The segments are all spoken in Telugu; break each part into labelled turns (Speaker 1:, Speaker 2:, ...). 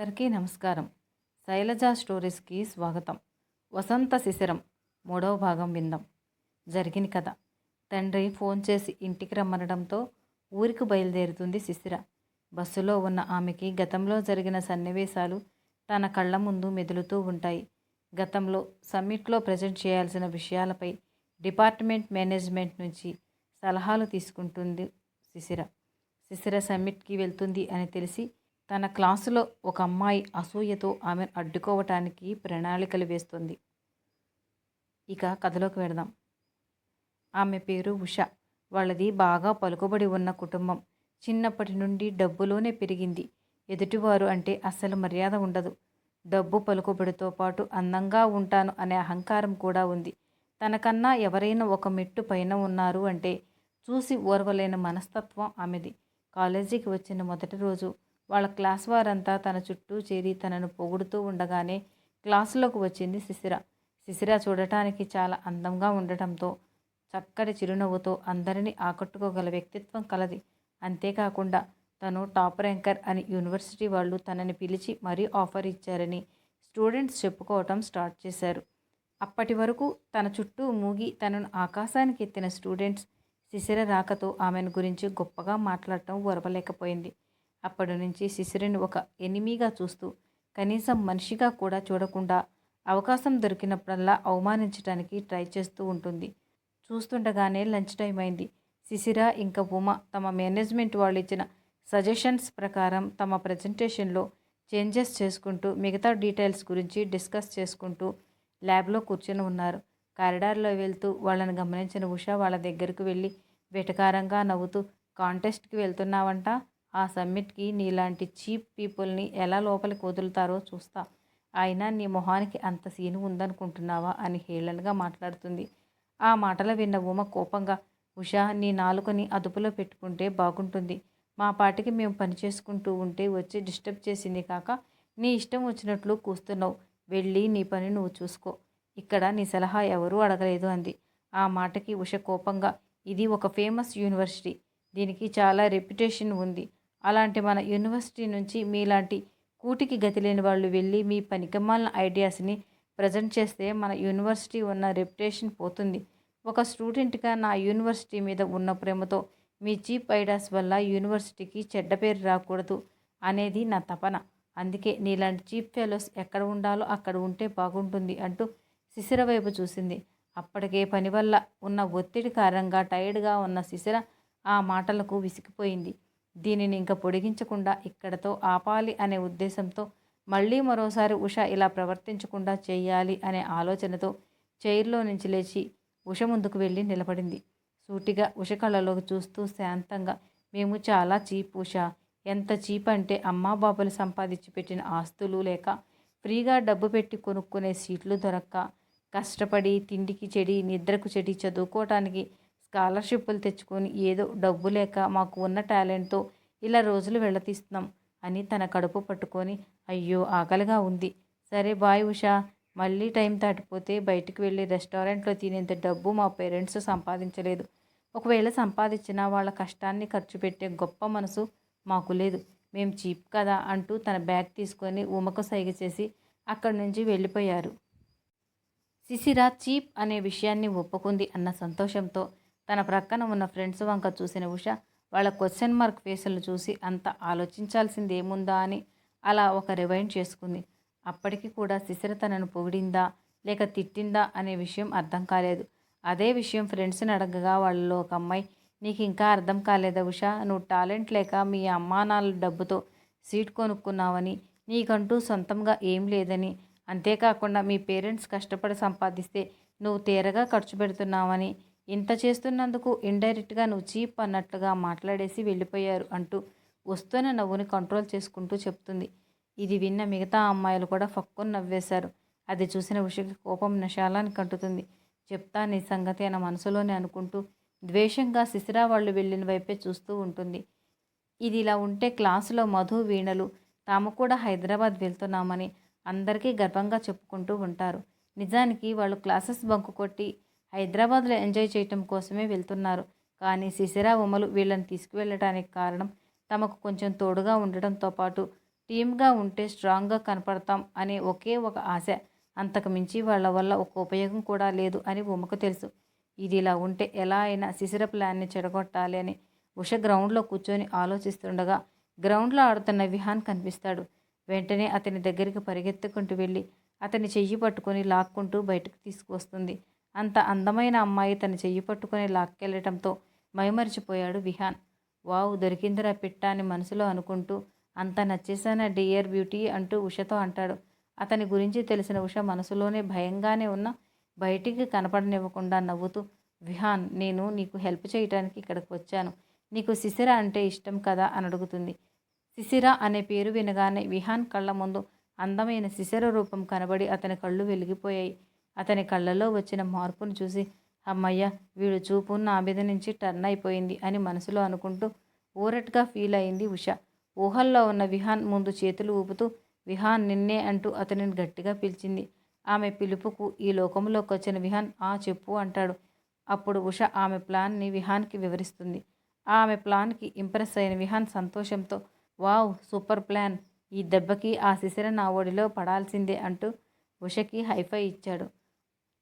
Speaker 1: అందరికీ నమస్కారం. శైలజ స్టోరీస్కి స్వాగతం. వసంత శిశిరం మూడవ భాగం విందాం. జరిగిన కథ. తండ్రి ఫోన్ చేసి ఇంటికి రమ్మనడంతో ఊరికి బయలుదేరుతుంది శిశిర. బస్సులో ఉన్న ఆమెకి గతంలో జరిగిన సన్నివేశాలు తన కళ్ళ ముందు మెదులుతూ ఉంటాయి. గతంలో సమ్మిట్లో ప్రజెంట్ చేయాల్సిన విషయాలపై డిపార్ట్మెంట్ మేనేజ్మెంట్ నుంచి సలహాలు తీసుకుంటుంది శిశిర. శిశిర సమ్మిట్కి వెళ్తుంది అని తెలిసి తన క్లాసులో ఒక అమ్మాయి అసూయతో ఆమెను అడ్డుకోవటానికి ప్రణాళికలు వేస్తుంది. ఇక కథలోకి వెడదాం ఆమె పేరు ఉష. వాళ్ళది బాగా పలుకుబడి ఉన్న కుటుంబం. చిన్నప్పటి నుండి డబ్బులోనే పెరిగింది. ఎదుటివారు అంటే అస్సలు మర్యాద ఉండదు. డబ్బు పలుకుబడితో పాటు అందంగా ఉంటాను అనే అహంకారం కూడా ఉంది. తనకన్నా ఎవరైనా ఒక మెట్టు పైన ఉన్నారు అంటే చూసి ఓర్వలేని మనస్తత్వం ఆమెది. కాలేజీకి వచ్చిన మొదటి రోజు వాళ్ళ క్లాస్ వారంతా తన చుట్టూ చేరి తనను పొగుడుతూ ఉండగానే క్లాసులోకి వచ్చింది శిశిర. శిశిర చూడటానికి చాలా అందంగా ఉండటంతో చక్కటి చిరునవ్వుతో అందరినీ ఆకట్టుకోగల వ్యక్తిత్వం కలది. అంతేకాకుండా తను టాప్ ర్యాంకర్ అని యూనివర్సిటీ వాళ్ళు తనని పిలిచి మరీ ఆఫర్ ఇచ్చారని స్టూడెంట్స్ చెప్పుకోవటం స్టార్ట్ చేశారు. అప్పటి వరకు తన చుట్టూ మూగి తనను ఆకాశానికి ఎత్తిన స్టూడెంట్స్ శిశిర రాకతో ఆమెను గురించి గొప్పగా మాట్లాడటం ఒరవలేకపోయింది. అప్పటి నుంచి శిశిరని ఒక ఎనిమిగా చూస్తూ కనీసం మనిషిగా కూడా చూడకుండా అవకాశం దొరికినప్పుడల్లా అవమానించడానికి ట్రై చేస్తూ ఉంటుంది. చూస్తుండగానే లంచ్ టైం అయింది. శిశిర ఇంకా ఉమ తమ మేనేజ్మెంట్ వాళ్ళు ఇచ్చిన సజెషన్స్ ప్రకారం తమ ప్రజెంటేషన్లో చేంజెస్ చేసుకుంటూ మిగతా డీటెయిల్స్ గురించి డిస్కస్ చేసుకుంటూ ల్యాబ్లో కూర్చొని ఉన్నారు. కారిడార్లో వెళ్తూ వాళ్ళని గమనించిన ఉష వాళ్ళ దగ్గరకు వెళ్ళి వెటకారంగా నవ్వుతూ కాంటెస్ట్కి వెళ్తున్నావంట? ఆ సమ్మిట్కి నీలాంటి చీప్ పీపుల్ని ఎలా లోపలికి వదులుతారో చూస్తా. అయినా నీ మొహానికి అంత సీను ఉందనుకుంటున్నావా అని హేళనగా మాట్లాడుతుంది. ఆ మాటలు విన్న ఉమ కోపంగా ఉషా నీ నాలుకని అదుపులో పెట్టుకుంటే బాగుంటుంది. మా పాటికి మేము పని చేసుకుంటూ ఉంటే వచ్చి డిస్టర్బ్ చేసింది కాక నీ ఇష్టం వచ్చినట్లు కూస్తున్నావు. వెళ్ళి నీ పని నువ్వు చూసుకో. ఇక్కడ నీ సలహా ఎవరూ అడగలేదు అంది. ఆ మాటకి ఉష కోపంగా ఇది ఒక ఫేమస్ యూనివర్సిటీ. దీనికి చాలా రెప్యుటేషన్ ఉంది. అలాంటి మన యూనివర్సిటీ నుంచి మీలాంటి కూటికి గతి లేని వాళ్ళు వెళ్ళి మీ పనికిమాలిన ఐడియాస్ని ప్రజెంట్ చేస్తే మన యూనివర్సిటీ ఉన్న రెప్యుటేషన్ పోతుంది. ఒక స్టూడెంట్గా నా యూనివర్సిటీ మీద ఉన్న ప్రేమతో మీ చీప్ ఐడియాస్ వల్ల యూనివర్సిటీకి చెడ్డ పేరు రాకూడదు అనేది నా తపన. అందుకే నీలాంటి చీప్ ఫెలోస్ ఎక్కడ ఉండాలో అక్కడ ఉంటే బాగుంటుంది అంటూ శిశిర వైపు చూసింది. అప్పటికే పని వల్ల ఉన్న ఒత్తిడి కారణంగా టైర్డ్గా ఉన్న శిశిర ఆ మాటలకు విసిగిపోయింది. దీనిని ఇంకా పొడిగించకుండా ఇక్కడతో ఆపాలి అనే ఉద్దేశంతో మళ్ళీ మరోసారి ఉష ఇలా ప్రవర్తించకుండా చేయాలి అనే ఆలోచనతో చైర్లో నుంచి లేచి ఉష ముందుకు వెళ్ళి నిలబడింది. సూటిగా ఉష కళ్ళలోకి చూస్తూ శాంతంగా మేము చాలా చీప్ ఉష. ఎంత చీప్ అంటే అమ్మా బాబులు సంపాదించి పెట్టిన ఆస్తులు లేక ఫ్రీగా డబ్బు పెట్టి కొనుక్కునే సీట్లు దొరక్క కష్టపడి తిండికి చెడి నిద్రకు చెడి చదువుకోవటానికి స్కాలర్షిప్లు తెచ్చుకొని ఏదో డబ్బు లేక మాకు ఉన్న టాలెంట్తో ఇలా రోజులు వెళ్ళతీస్తున్నాం అని తన కడుపు పట్టుకొని అయ్యో ఆకలిగా ఉంది. సరే బాయ్ ఉషా మళ్ళీ టైం దాటిపోతే బయటికి వెళ్ళి రెస్టారెంట్లో తినేంత డబ్బు మా పేరెంట్స్ సంపాదించలేదు. ఒకవేళ సంపాదించినా వాళ్ళ కష్టాన్ని ఖర్చు పెట్టే గొప్ప మనసు మాకు లేదు. మేము చీప్ కదా అంటూ తన బ్యాగ్ తీసుకొని ఉమక సైగ చేసి అక్కడి నుంచి వెళ్ళిపోయారు. శిశిర చీప్ అనే విషయాన్ని ఒప్పుకుంది అన్న సంతోషంతో తన ప్రక్కన ఉన్న ఫ్రెండ్స్ వంక చూసిన ఉష వాళ్ళ క్వశ్చన్ మార్క్ ఫేసులను చూసి అంత ఆలోచించాల్సింది ఏముందా అని అలా ఒక రివైండ్ చేసుకుంది. అప్పటికి కూడా శిశిర తనను పొగిడిందా లేక తిట్టిందా అనే విషయం అర్థం కాలేదు. అదే విషయం ఫ్రెండ్స్ని అడగగా వాళ్ళలో ఒక అమ్మాయి నీకు ఇంకా అర్థం కాలేదా ఉషా? నువ్వు టాలెంట్ లేక మీ అమ్మానాల డబ్బుతో సీట్ కొనుక్కున్నావని నీకంటూ సొంతంగా ఏం లేదని అంతేకాకుండా మీ పేరెంట్స్ కష్టపడి సంపాదిస్తే నువ్వు తీరగా ఖర్చు పెడుతున్నావని ఇంత చేస్తున్నందుకు ఇండైరెక్ట్గా నువ్వు చీప్ అన్నట్లుగా మాట్లాడేసి వెళ్ళిపోయారు అంటూ వస్తున్న నవ్వుని కంట్రోల్ చేసుకుంటూ చెప్తుంది. ఇది విన్న మిగతా అమ్మాయిలు కూడా ఫక్కును నవ్వేశారు. అది చూసిన ఉషకి కోపం నశాలాన్ని కంటుతుంది. చెప్తా నీ సంగతి అన్న మనసులోనే అనుకుంటూ ద్వేషంగా శిశిరా వాళ్ళు వెళ్ళిన వైపే చూస్తూ ఉంటుంది. ఇది ఇలా ఉంటే క్లాసులో మధు వీణలు తాము కూడా హైదరాబాద్ వెళ్తున్నామని అందరికీ గర్వంగా చెప్పుకుంటూ ఉంటారు. నిజానికి వాళ్ళు క్లాసెస్ బంకు కొట్టి హైదరాబాద్లో ఎంజాయ్ చేయటం కోసమే వెళ్తున్నారు. కానీ శిశిరా ఉమలు వీళ్ళని తీసుకువెళ్ళటానికి కారణం తమకు కొంచెం తోడుగా ఉండటంతో పాటు టీమ్గా ఉంటే స్ట్రాంగ్గా కనపడతాం అనే ఒకే ఒక ఆశ. అంతకు మించి వాళ్ళ వల్ల ఒక ఉపయోగం కూడా లేదు అని ఉమకు తెలుసు. ఇది ఇలా ఉంటే ఎలా అయినా శిశిర ప్లాన్ని చెడగొట్టాలి అని ఉష గ్రౌండ్లో కూర్చొని ఆలోచిస్తుండగా గ్రౌండ్లో ఆడుతున్న విహాన్ కనిపిస్తాడు. వెంటనే అతని దగ్గరికి పరిగెత్తుకుంటూ వెళ్ళి అతని చెయ్యి పట్టుకొని లాక్కుంటూ బయటకు తీసుకువస్తుంది. అంత అందమైన అమ్మాయి తన చెయ్యి పట్టుకొని లాక్కెళ్ళటంతో మైమరిచిపోయాడు విహాన్. వావ్ దొరికిందిరా పిట్ట అని మనసులో అనుకుంటూ అంత నచ్చేసానా డియర్ బ్యూటీ అంటూ ఉషతో అంటాడు. అతని గురించి తెలిసిన ఉష మనసులోనే భయంగానే ఉన్న బయటికి కనపడనివ్వకుండా నవ్వుతూ విహాన్ నేను నీకు హెల్ప్ చేయడానికి ఇక్కడికి వచ్చాను. నీకు శిశిర అంటే ఇష్టం కదా అని అడుగుతుంది. శిశిర అనే పేరు వినగానే విహాన్ కళ్ళ ముందు అందమైన శిశిర రూపం కనబడి అతని కళ్ళు వెలిగిపోయాయి. అతని కళ్ళలో వచ్చిన మార్పును చూసి అమ్మయ్య వీడు చూపు నా మీద నుంచి టర్న్ అయిపోయింది అని మనసులో అనుకుంటూ ఊరట్గా ఫీల్ అయింది ఉష. ఊహల్లో ఉన్న విహాన్ ముందు చేతులు ఊపుతూ విహాన్ నిన్నే అంటూ అతనిని గట్టిగా పిలిచింది. ఆమె పిలుపుకు ఈ లోకంలోకి వచ్చిన విహాన్ ఆ చెప్పు అంటాడు. అప్పుడు ఉష ఆమె ప్లాన్ని విహాన్కి వివరిస్తుంది. ఆమె ప్లాన్కి ఇంప్రెస్ అయిన విహాన్ సంతోషంతో వావ్ సూపర్ ప్లాన్. ఈ దెబ్బకి ఆ శిశిర నా ఒడిలో పడాల్సిందే అంటూ ఉషకి హైఫై ఇచ్చాడు.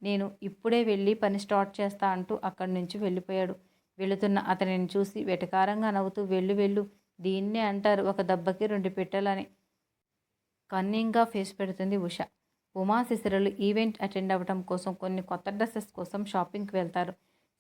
Speaker 1: నేను ఇప్పుడే వెళ్ళి పని స్టార్ట్ చేస్తా అంటూ అక్కడి నుంచి వెళ్ళిపోయాడు. వెళుతున్న అతనిని చూసి వెటకారంగా నవ్వుతూ వెళ్ళు వెళ్ళు. దీన్నే అంటారు ఒక దెబ్బకి రెండు పెట్టాలని. కన్నింగ్గా ఫేస్ పెడుతుంది ఉష. ఉమా శిశిరలు ఈవెంట్ అటెండ్ అవ్వడం కోసం కొన్ని కొత్త డ్రెస్సెస్ కోసం షాపింగ్కి వెళ్తారు.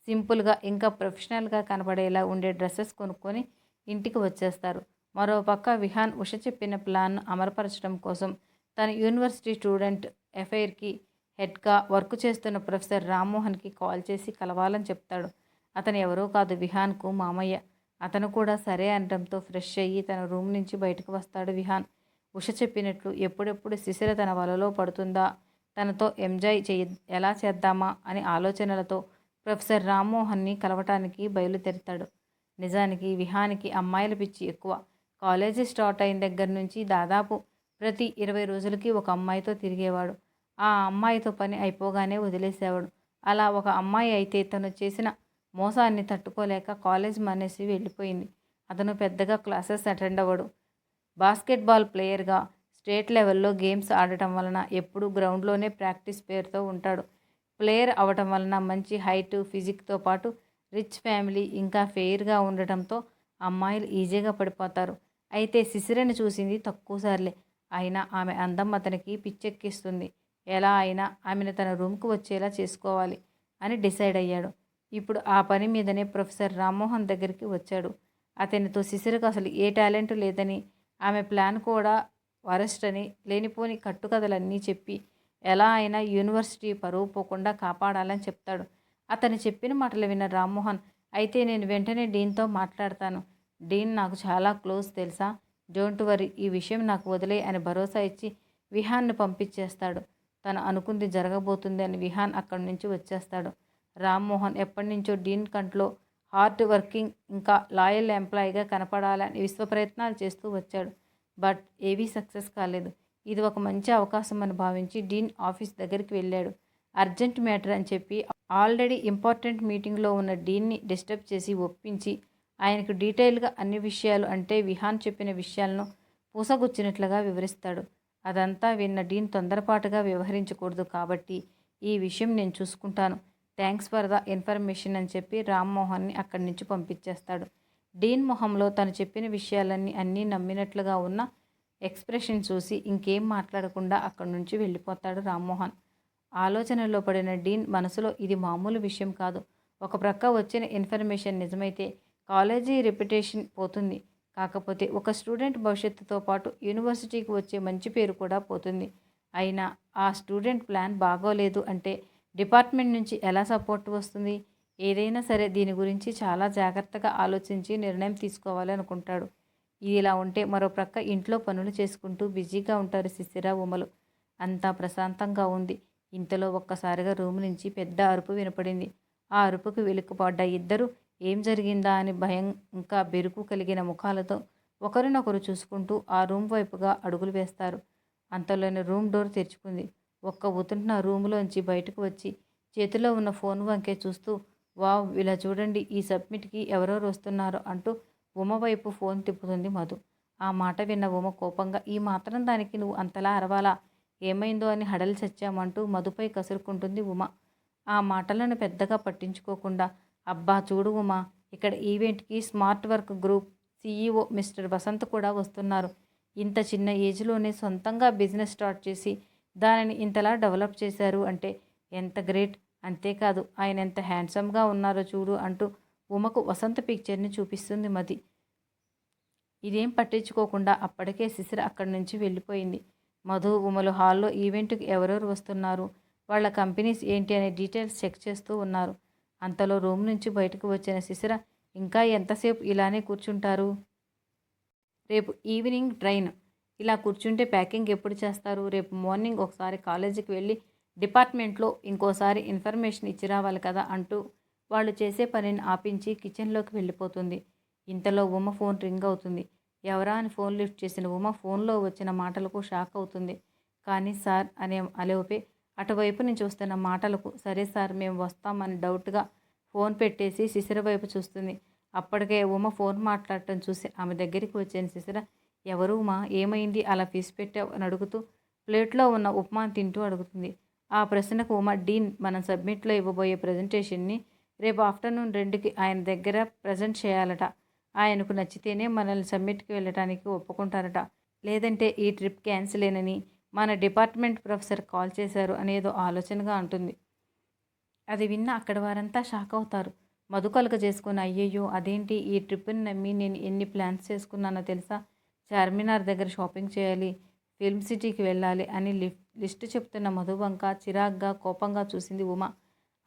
Speaker 1: సింపుల్గా ఇంకా ప్రొఫెషనల్గా కనబడేలా ఉండే డ్రెస్సెస్ కొనుక్కొని ఇంటికి వచ్చేస్తారు. మరోపక్క విహాన్ ఉష చెప్పిన ప్లాన్ను అమలుపరచడం కోసం తన యూనివర్సిటీ స్టూడెంట్ ఎఫైర్కి హెడ్గా వర్క్ చేస్తున్న ప్రొఫెసర్ రామ్మోహన్కి కాల్ చేసి కలవాలని చెప్తాడు. అతను ఎవరో కాదు విహాన్కు మామయ్య. అతను కూడా సరే అనడంతో ఫ్రెష్ అయ్యి తన రూమ్ నుంచి బయటకు వస్తాడు విహాన్. ఉష చెప్పినట్లు ఎప్పుడెప్పుడు శిశిర తన వలలో పడుతుందా? తనతో ఎంజాయ్ చేయ ఎలా చేద్దామా? అని ఆలోచనలతో ప్రొఫెసర్ రామ్మోహన్ని కలవటానికి బయలుదేరుతాడు. నిజానికి విహానికి అమ్మాయిల పిచ్చి ఎక్కువ. కాలేజీ స్టార్ట్ అయిన దగ్గర నుంచి దాదాపు ప్రతి ఇరవై రోజులకి ఒక అమ్మాయితో తిరిగేవాడు. ఆ అమ్మాయితో పని అయిపోగానే వదిలేసేవాడు. అలా ఒక అమ్మాయి అయితే తను చేసిన మోసాన్ని తట్టుకోలేక కాలేజ్ మానేసి వెళ్ళిపోయింది. అతను పెద్దగా క్లాసెస్ అటెండ్ అవ్వడు. బాస్కెట్బాల్ ప్లేయర్గా స్టేట్ లెవెల్లో గేమ్స్ ఆడటం వలన ఎప్పుడూ గ్రౌండ్లోనే ప్రాక్టీస్ పేరుతో ఉంటాడు. ప్లేయర్ అవటం వలన మంచి హైట్ ఫిజిక్తో పాటు రిచ్ ఫ్యామిలీ ఇంకా ఫెయిర్గా ఉండటంతో అమ్మాయిలు ఈజీగా పడిపోతారు. అయితే శిశిరని చూసింది తక్కువసార్లే అయినా ఆమె అందం అతనికి పిచ్చెక్కిస్తుంది. ఎలా అయినా ఆమెను తన రూమ్కు వచ్చేలా చేసుకోవాలి అని డిసైడ్ అయ్యాడు. ఇప్పుడు ఆ పని మీదనే ప్రొఫెసర్ రామ్మోహన్ దగ్గరికి వచ్చాడు. అతనితో శిశిరకు అసలు ఏ టాలెంట్ లేదని ఆమె ప్లాన్ కూడా వరస్ట్ అని లేనిపోని కట్టుకథలన్నీ చెప్పి ఎలా అయినా యూనివర్సిటీ పరువు పోకుండా కాపాడాలని చెప్తాడు. అతను చెప్పిన మాటలు విన్న రామ్మోహన్ అయితే నేను వెంటనే డీన్తో మాట్లాడతాను. డీన్ నాకు చాలా క్లోజ్ తెలుసా? డోంట్ వరీ ఈ విషయం నాకు వదిలే అని భరోసా ఇచ్చి విహాన్ను పంపించేస్తాడు. తను అనుకుంది జరగబోతుంది అని విహాన్ అక్కడి నుంచి వచ్చేస్తాడు. రామ్మోహన్ ఎప్పటి నుంచో డీన్ కంట్లో హార్డ్ వర్కింగ్ ఇంకా లాయల్ ఎంప్లాయీగా కనపడాలని విశ్వ ప్రయత్నాలు చేస్తూ వచ్చాడు. బట్ ఏవీ సక్సెస్ కాలేదు. ఇది ఒక మంచి అవకాశం అని భావించి డీన్ ఆఫీస్ దగ్గరికి వెళ్ళాడు. అర్జెంట్ మ్యాటర్ అని చెప్పి ఆల్రెడీ ఇంపార్టెంట్ మీటింగ్లో ఉన్న డీన్ని డిస్టర్బ్ చేసి ఒప్పించి ఆయనకు డీటెయిల్గా అన్ని విషయాలు అంటే విహాన్ చెప్పిన విషయాలను పూసగుచ్చినట్లుగా వివరిస్తాడు. అదంతా విన్న డీన్ తొందరపాటుగా వ్యవహరించకూడదు కాబట్టి ఈ విషయం నేను చూసుకుంటాను. థ్యాంక్స్ ఫర్ ద ఇన్ఫర్మేషన్ అని చెప్పి రామ్మోహన్ని అక్కడి నుంచి పంపించేస్తాడు. డీన్ మొహంలో తను చెప్పిన విషయాలన్నీ అన్నీ నమ్మినట్లుగా ఉన్న ఎక్స్ప్రెషన్ చూసి ఇంకేం మాట్లాడకుండా అక్కడి నుంచి వెళ్ళిపోతాడు రామ్మోహన్ ఆలోచనలో పడిన డీన్ మనసులో ఇది మామూలు విషయం కాదు. ఒక ప్రక్క వచ్చిన ఇన్ఫర్మేషన్ నిజమైతే కాలేజీ రెప్యుటేషన్ పోతుంది. కాకపోతే ఒక స్టూడెంట్ భవిష్యత్తుతో పాటు యూనివర్సిటీకి వచ్చే మంచి పేరు కూడా పోతుంది. అయినా ఆ స్టూడెంట్ ప్లాన్ బాగోలేదు అంటే డిపార్ట్మెంట్ నుంచి ఎలా సపోర్ట్ వస్తుంది? ఏదైనా సరే దీని గురించి చాలా జాగ్రత్తగా ఆలోచించి నిర్ణయం తీసుకోవాలి అనుకుంటాడు. ఇది ఇలా ఉంటే మరో ప్రక్క ఇంట్లో పనులు చేసుకుంటూ బిజీగా ఉంటారు శిశిర ఉమలు. అంతా ప్రశాంతంగా ఉంది. ఇంతలో ఒక్కసారిగా రూమ్ నుంచి పెద్ద అరుపు వినపడింది. ఆ అరుపుకు వెలుకుపడ్డ ఇద్దరు ఏం జరిగిందా అని భయం ఇంకా బెరుకు కలిగిన ముఖాలతో ఒకరినొకరు చూసుకుంటూ ఆ రూమ్ వైపుగా అడుగులు వేస్తారు. అంతలోనే రూమ్ డోర్ తెరుచుకుంది. ఒక్క ఉతుంటున్న రూమ్లోంచి బయటకు వచ్చి చేతిలో ఉన్న ఫోన్ వంకే చూస్తూ వావ్ ఇలా చూడండి ఈ సబ్మిట్కి ఎవరెవరు వస్తున్నారు అంటూ ఉమ వైపు ఫోన్ తిప్పుతుంది మధు. ఆ మాట విన్న ఉమ కోపంగా ఈ మాత్రం దానికి నువ్వు అంతలా అరవాలా? ఏమైందో అని హడలి చచ్చామంటూ మధుపై కసురుకుంటుంది ఉమ. ఆ మాటలను పెద్దగా పట్టించుకోకుండా అబ్బా చూడు ఉమా ఇక్కడ ఈవెంట్కి smart work group CEO mister Vasant కూడా వస్తున్నారు. ఇంత చిన్న ఏజ్లోనే సొంతంగా బిజినెస్ స్టార్ట్ చేసి దానిని ఇంతలా డెవలప్ చేశారు అంటే ఎంత గ్రేట్. అంతేకాదు ఆయన ఎంత హ్యాండ్సమ్గా ఉన్నారో చూడు అంటూ ఉమకు వసంత పిక్చర్ని చూపిస్తుంది మది. ఇదేం పట్టించుకోకుండా అప్పటికే శిశిర అక్కడి నుంచి వెళ్ళిపోయింది. మధు ఉమలు హాల్లో ఈవెంట్కి ఎవరెవరు వస్తున్నారు? వాళ్ళ కంపెనీస్ ఏంటి అనే డీటెయిల్స్ చెక్ చేస్తూ ఉన్నారు. అంతలో రూమ్ నుంచి బయటకు వచ్చిన శిశిర ఇంకా ఎంతసేపు ఇలానే కూర్చుంటారు? రేపు ఈవినింగ్ ట్రైన్. ఇలా కూర్చుంటే ప్యాకింగ్ ఎప్పుడు చేస్తారు? రేపు మార్నింగ్ ఒకసారి కాలేజీకి వెళ్ళి డిపార్ట్మెంట్లో ఇంకోసారి ఇన్ఫర్మేషన్ ఇచ్చి రావాలి కదా అంటూ వాళ్ళు చేసే పనిని ఆపించి కిచెన్లోకి వెళ్ళిపోతుంది. ఇంతలో ఉమ ఫోన్ రింగ్ అవుతుంది. ఎవరా అని ఫోన్ లిఫ్ట్ చేసిన ఉమ ఫోన్లో వచ్చిన మాటలకు షాక్ అవుతుంది. కానీ సార్ అనే అలోపే అటువైపు నుంచి వస్తున్న మాటలకు సరే సార్ మేము వస్తామని డౌట్గా ఫోన్ పెట్టేసి శిశిర వైపు చూస్తుంది. అప్పటికే ఉమ ఫోన్ మాట్లాడటం చూసి ఆమె దగ్గరికి వచ్చిన. శిశిర ఎవరు ఉమా? ఏమైంది? అలా ఫీజు పెట్టావు అని అడుగుతూ ప్లేట్లో ఉన్న ఉప్మా తింటూ అడుగుతుంది. ఆ ప్రశ్నకు ఉమ డీన్ మనం సబ్మిట్లో ఇవ్వబోయే ప్రజెంటేషన్ని రేపు ఆఫ్టర్నూన్ రెండుకి ఆయన దగ్గర ప్రజెంట్ చేయాలట. ఆయనకు నచ్చితేనే మనల్ని సబ్మిట్కి వెళ్ళటానికి ఒప్పుకుంటారట. లేదంటే ఈ ట్రిప్ క్యాన్సిలేనని మన డిపార్ట్మెంట్ ప్రొఫెసర్ కాల్ చేశారు అనేదో ఆలోచనగా అంటుంది. అది విన్న అక్కడ వారంతా షాక్ అవుతారు. మధు మధుకలక చేసుకుని అయ్యయ్యో అదేంటి ఈ ట్రిప్ని నమ్మి నేను ఎన్ని ప్లాన్స్ చేసుకున్నానో తెలుసా? చార్మినార్ దగ్గర షాపింగ్ చేయాలి ఫిల్మ్ సిటీకి వెళ్ళాలి అని లిఫ్ట్ లిస్ట్ చెప్తున్న మధువంక చిరాగ్గా కోపంగా చూసింది ఉమ.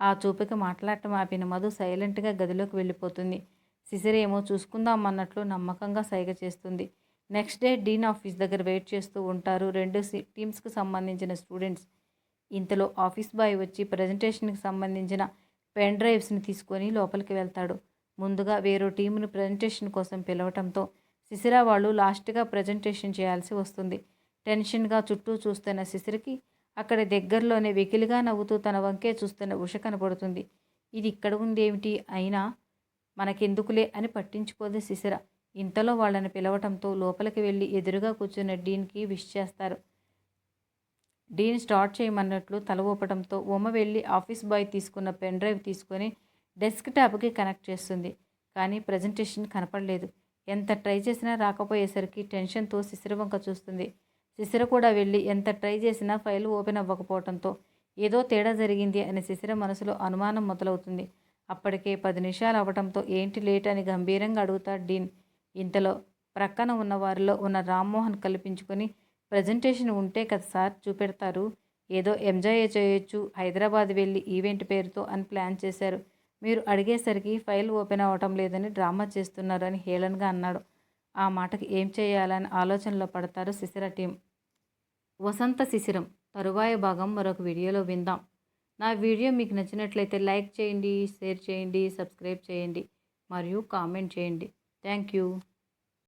Speaker 1: ఆ చూపుకి మాట్లాడటం ఆపిన మధు సైలెంట్గా గదిలోకి వెళ్ళిపోతుంది. సిసిరేమో చూసుకుందామన్నట్లు నమ్మకంగా సైగ చేస్తుంది. నెక్స్ట్ డే డీన్ ఆఫీస్ దగ్గర వెయిట్ చేస్తూ ఉంటారు. రెండు టీమ్స్కి సంబంధించిన స్టూడెంట్స్. ఇంతలో ఆఫీస్ బాయ్ వచ్చి ప్రజెంటేషన్కి సంబంధించిన పెన్ డ్రైవ్స్ని తీసుకొని లోపలికి వెళ్తాడు. ముందుగా వేరే టీంను ప్రజెంటేషన్ కోసం పిలవటంతో శిశిర వాళ్ళు లాస్ట్గా ప్రజెంటేషన్ చేయాల్సి వస్తుంది. టెన్షన్గా చుట్టూ చూస్తున్న శిశిరకి అక్కడ దగ్గరలోనే వెకిలిగా నవ్వుతూ తన వంకే చూస్తున్న ఉష కనపడుతుంది. ఇది ఇక్కడ ఉందేమిటి? అయినా మనకెందుకులే అని పట్టించుకోదు శిశిర ఇంతలో వాళ్ళని పిలవటంతో లోపలికి వెళ్ళి ఎదురుగా కూర్చున్న డీన్కి విష్ చేస్తారు. డీన్ స్టార్ట్ చేయమన్నట్లు తల ఊపడంతో ఉమ వెళ్ళి ఆఫీస్ బాయ్ తీసుకున్న పెన్ డ్రైవ్ తీసుకొని డెస్క్ టాప్కి కనెక్ట్ చేస్తుంది. కానీ ప్రజెంటేషన్ కనపడలేదు. ఎంత ట్రై చేసినా రాకపోయేసరికి టెన్షన్తో శిశిర వంక చూస్తుంది. శిశిర కూడా వెళ్ళి ఎంత ట్రై చేసినా ఫైల్ ఓపెన్ అవ్వకపోవడంతో ఏదో తేడా జరిగింది అని శిశిర మనసులో అనుమానం మొదలవుతుంది. అప్పటికే పది నిమిషాలు అవ్వడంతో ఏంటి లేట్ అని గంభీరంగా అడుగుతాడు డీన్. ఇంతలో ప్రక్కన ఉన్న వారిలో ఉన్న రామ్మోహన్ కల్పించుకొని ప్రజెంటేషన్ ఉంటే కదా సార్ చూపెడతారు. ఏదో ఎంజాయ్ చేయొచ్చు హైదరాబాద్ వెళ్ళి ఈవెంట్ పేరుతో అని ప్లాన్ చేశారు. మీరు అడిగేసరికి ఫైల్ ఓపెన్ అవ్వటం లేదని డ్రామా చేస్తున్నారు అని హేళన్గా అన్నాడు. ఆ మాటకి ఏం చేయాలని ఆలోచనలో పడతారు శిశిర టీం. వసంత శిశిరం తరువాయ భాగం మరొక వీడియోలో విందాం. నా వీడియో మీకు నచ్చినట్లయితే లైక్ చేయండి షేర్ చేయండి సబ్స్క్రైబ్ చేయండి మరియు కామెంట్ చేయండి. Thank you.